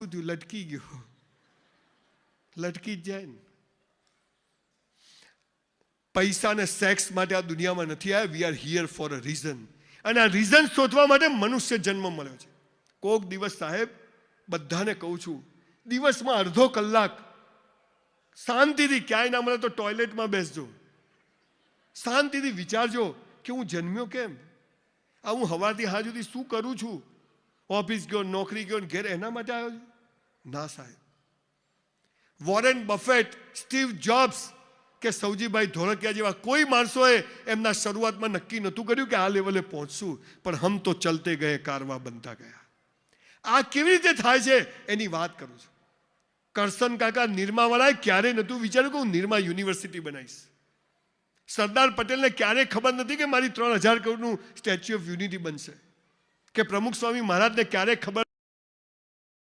બધું લટકી ગયું લટકી જ જાય ને પૈસા અને સેક્સ માટે આ દુનિયામાં નથી આવ્યા we are here for a reason અને આ રીઝન શોધવા માટે મનુષ્ય જન્મ મળ્યો છે કોક દિવસ સાહેબ બધાને કહું છું દિવસમાં અડધો કલાક શાંતિથી ક્યાંય ના મળે તો ટોયલેટમાં બેસજો શાંતિથી વિચારજો કે હું જન્મ્યો કેમ આ હું હવારથી હા સુધી શું કરું છું ઓફિસ ગયો નોકરી ગયો ને ઘેર એના માટે આવ્યો છું ના સાહેબ. વોરેન બફેટ, સ્ટીવ જોબ્સ કે સૌજીભાઈ ધોળકિયા જેવા કોઈ માણસોએ એમના શરૂઆતમાં નક્કી નહોતું કર્યું કે આ લેવલે પહોંચશું, પણ હમ તો ચલતે ગયે, કારવા બનતા ગયા. આ કેવી રીતે થાય છે એની વાત કરું છું. કરસન કાકા નિરમાવાળાએ ક્યારેય નહોતું વિચાર્યું કે હું નિરમા યુનિવર્સિટી બનાવીશ. સરદાર પટેલને ક્યારેય ખબર નથી કે મારી ત્રણ હજાર કરોડનું સ્ટેચ્યુ ઓફ યુનિટી બનશે. કે પ્રમુખ સ્વામી મહારાજને ક્યારેય ખબર